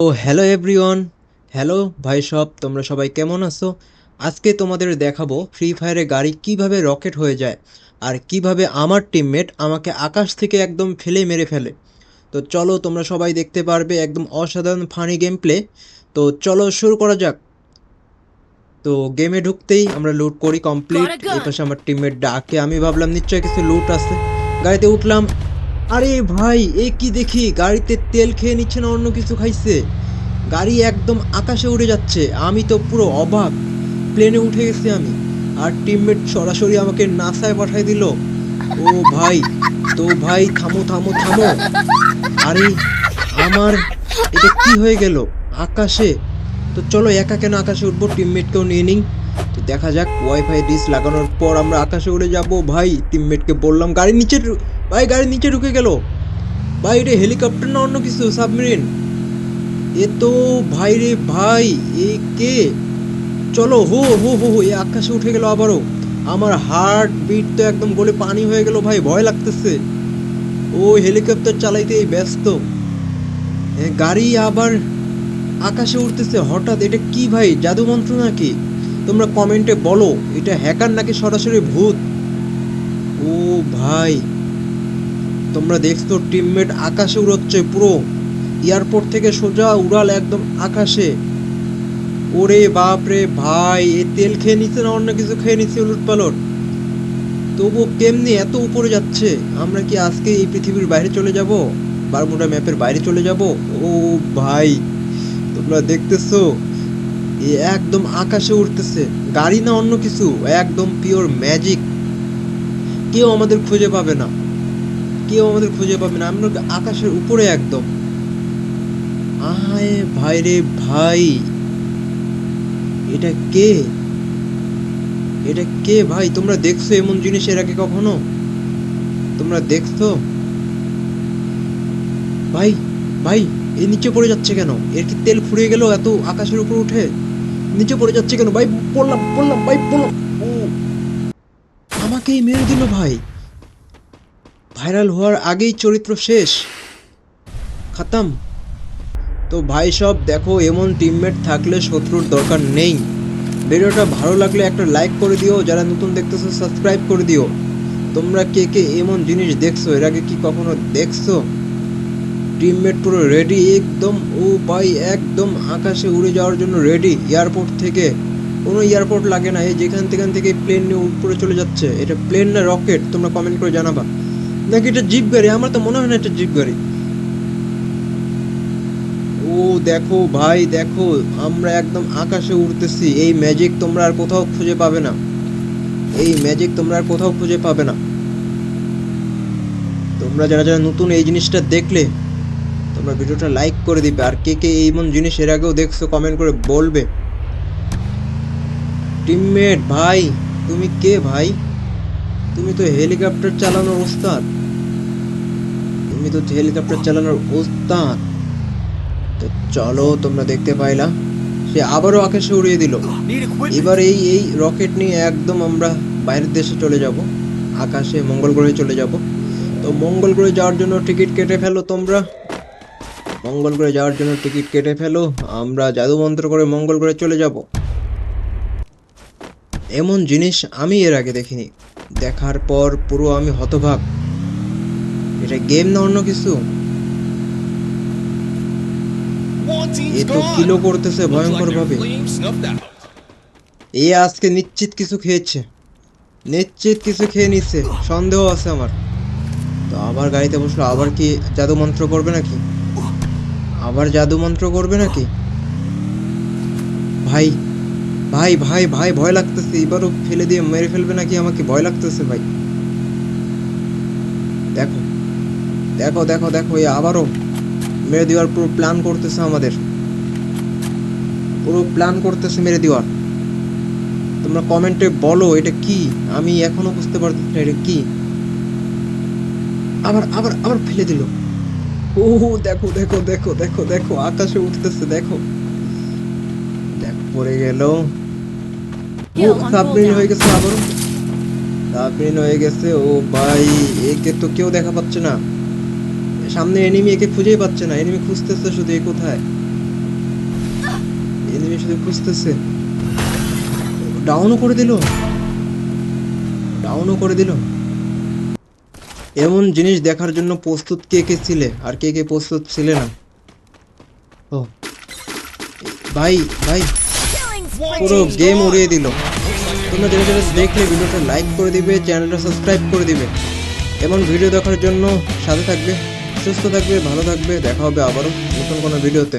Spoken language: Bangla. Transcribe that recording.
ও হ্যালো এভরিওয়ান। হ্যালো ভাই সব তোমরা সবাই কেমন আছো? আজকে তোমাদের দেখাবো ফ্রি ফায়ারে গাড়ি কীভাবে রকেট হয়ে যায় আর কীভাবে আমার টিমমেট আমাকে আকাশ থেকে একদম ফেলে মেরে ফেলে। তো চলো তোমরা সবাই দেখতে পারবে একদম অসাধারণ ফানি গেম প্লে তো চলো শুরু করা যাক। তো গেমে ঢুকতেই আমরা লুট করি কমপ্লিট এই পাশে আমার টিমমেট ডাকে আমি ভাবলাম নিশ্চয়ই কিছু লুট আছে। গাড়িতে উঠলাম আরে ভাই, এ কি দেখি? গাড়িতে তেল খেয়ে নিচ্ছে না, অন্য কিছু খাইছে। গাড়ি একদম আকাশে উড়ে যাচ্ছে। আমি তো পুরো অবাক। প্লেনে উঠে গেছি আমি। আর টিমমেট সরাসরি আমাকে নাসায় পাঠাই দিল। ও ভাই, তো ভাই, থামো থামো থামো। আরে, আমার, এটা কি হয়ে গেল? আকাশে? তো চলো একা কেন আকাশে উঠবো? টিমমেটকেও নিয়ে নিই। তো দেখা যাক ওয়াইফাই ডিস লাগানোর পর আমরা আকাশে উড়ে যাব। ভাই টিমমেটকে বললাম গাড়ি নিচে ভাই, গাড়ি নিচে ঢুকে গেল। ভাই, এটা হেলিকপ্টার না অন্য কিছু? সাবমেরিন। এ তো ভাই রে ভাই, এ কে? চলো, হো হো হো হো, এ আকাশে উঠে গেল আবারও। আমার হার্ট বিট তো একদম গলে পানি হয়ে গেল ভাই, ভয় লাগতেছে। ও, হেলিকপ্টার চালাইতে এই ব্যস্ত গাড়ি আবার আকাশে উঠতেছে, হঠাৎ এটা কি ভাই, জাদু মন্ত্র নাকি? তোমরা কমেন্টে বলো, এটা হ্যাকার নাকি সরাসরি ভূত? ও ভাই তোমরা দেখছ টিমমেট আকাশে উড়চ্ছে পুরো। এয়ারপোর্ট থেকে সোজা উড়াল একদম আকাশে। ওরে বাপ রে ভাই, এ তেল খেয়ে নিচ্ছে না অন্য কিছু খেয়ে নিচ্ছে উলট পালট? তবু কেমনি এত উপরে যাচ্ছে? আমরা কি আজকে এই পৃথিবীর বাইরে চলে যাব? বারমুডা ম্যাপের বাইরে চলে যাব? ও ভাই, তোমরা দেখতেছো? এ একদম আকাশে উঠতেছে গাড়ি না অন্য কিছু? একদম পিওর ম্যাজিক কেউ আমাদের খুঁজে পাবে না। কেউ আমাদের খুঁজে পাবে না। আমরা আকাশের উপরে একদম। আয় ভাই রে ভাই। এটা কে? এটা কে ভাই? তোমরা দেখছ এমন জিনিস এর আগে কখনো? তোমরা দেখছ? ভাই ভাই, এ নিচে পড়ে যাচ্ছে কেন? এর কি তেল ফুরিয়ে গেল এত আকাশের উপর উঠে? নিচে পড়ে যাচ্ছে কেন? ভাই, পড়লাম পড়লাম, ভাই, পড়লাম। ও, আমাকেই মেরে দিল ভাই। ভাইরাল হওয়ার আগেই চরিত্র শেষ। খাতাম। তো ভাই সব, দেখো, এমন টিমমেট থাকলে শত্রুর দরকার নেই। ভিডিওটা ভালো লাগলে একটা লাইক করে দিও, যারা নতুন দেখতেছো সাবস্ক্রাইব করে দিও। তোমরা কে কে এমন জিনিস দেখছ, এর আগে কি কখনো দেখছ? টিমমেট পুরো রেডি একদম, ও ভাই, একদম আকাশে উড়ে যাওয়ার জন্য রেডি এয়ারপোর্ট থেকে। কোনো এয়ারপোর্ট লাগে না, এই যেখান থেকে থেকে প্লেন নিয়ে উপরে চলে যাচ্ছে। এটা প্লেন না রকেট তোমরা কমেন্ট করে জানাবা। নাকি এটা জিপ গাড়ি? আমার তো মনে হয় না এটা জিপ গাড়ি। ও, দেখো ভাই, দেখো, আমরা একদম আকাশে উড়তেছি। এই ম্যাজিক তোমরা আর কোথাও খুঁজে পাবে না। এই ম্যাজিক তোমরা আর কোথাও খুঁজে পাবে না। তোমরা যারা যারা নতুন এই জিনিসটা দেখলে, তোমরা ভিডিওটা লাইক করে দিবে। আর কে কে এমন জিনিস এর আগেও দেখছ কমেন্ট করে বলবে। টিমমেট ভাই, তুমি কে ভাই? তুমি তো হেলিকপ্টার চালানোর ওস্তাদ। তুমি তো হেলিকপ্টার চালানোর ওস্তাদ তো চলো, তোমরা দেখতে পাইলা। সে আবারও আকাশে উড়িয়ে দিল. এবার এই এই রকেট নিয়ে একদম আমরা বাইরের দেশে চলে যাব। আকাশে মঙ্গল গ্রহে চলে যাব। তো মঙ্গল গ্রহে যাওয়ার জন্য টিকিট কেটে ফেলো তোমরা। মঙ্গল গ্রহে যাওয়ার জন্য টিকিট কেটে ফেলো। আমরা জাদুমন্ত্র করে মঙ্গল গ্রহে চলে যাব। এমন জিনিস আমি এর আগে দেখিনি। দেখার পর পুরো আমি হতভাগ। এটা গেম না অন্য কিছু? এ তো. কিলো করতেছে ভয়ঙ্কর ভাবে. এ আজকে নিশ্চিত কিছু খেয়েছে। নিশ্চিত কিছু খেয়ে নিচ্ছে সন্দেহ আছে আমার। তো আবার গাড়িতে বসল আবার কি জাদু মন্ত্র করবে নাকি? আবার জাদু মন্ত্র করবে নাকি? ভাই ভাই ভাই ভাই ভয় লাগতেছে। এবারও ফেলে দিয়ে মেরে ফেলবে নাকি আমাকে? ভয় লাগতেছে ভাই। দেখো দেখো দেখো দেখো এ আবারও মেরে দেওয়ার পুরো প্ল্যান করতেছে আমাদের। পুরো প্ল্যান করতেছে মেরে দেওয়ার। তোমরা কমেন্টে বলো এটা কি? আমি এখনও বুঝতে পারতেছি না এটা কি? আবার আবার আবার ফেলে দিল। ও দেখো দেখো দেখো দেখো দেখো আকাশে উঠতেছে দেখো। দেখ পড়ে গেল। সাবমেরিন হয়ে গেছে আবারও। সাবমেরিন হয়ে গেছে ও ভাই একে তো কেউ দেখা পাচ্ছে না। সামনে এনিমি একে খুঁজেই পাচ্ছে না। এনিমি খুঁজতেছে শুধু এ কোথায়? এনিমি শুধু খুঁজতেছে। ডাউনও করে দিল। ডাউনও করে দিল। এমন জিনিস দেখার জন্য প্রস্তুত কে কে ছিলে? আর কে কে প্রস্তুত ছিলে না? ও। ভাই ভাই। পুরো গেম উড়িয়ে দিল। তোমরা যারা যারা দেখলে ভিডিওটা লাইক করে দিবে চ্যানেলটা সাবস্ক্রাইব করে দিবে। এমন ভিডিও দেখার জন্য সাথে থাকবে। সুস্থ থাকবে ভালো থাকবে দেখা হবে আবারও নতুন কোনো ভিডিওতে।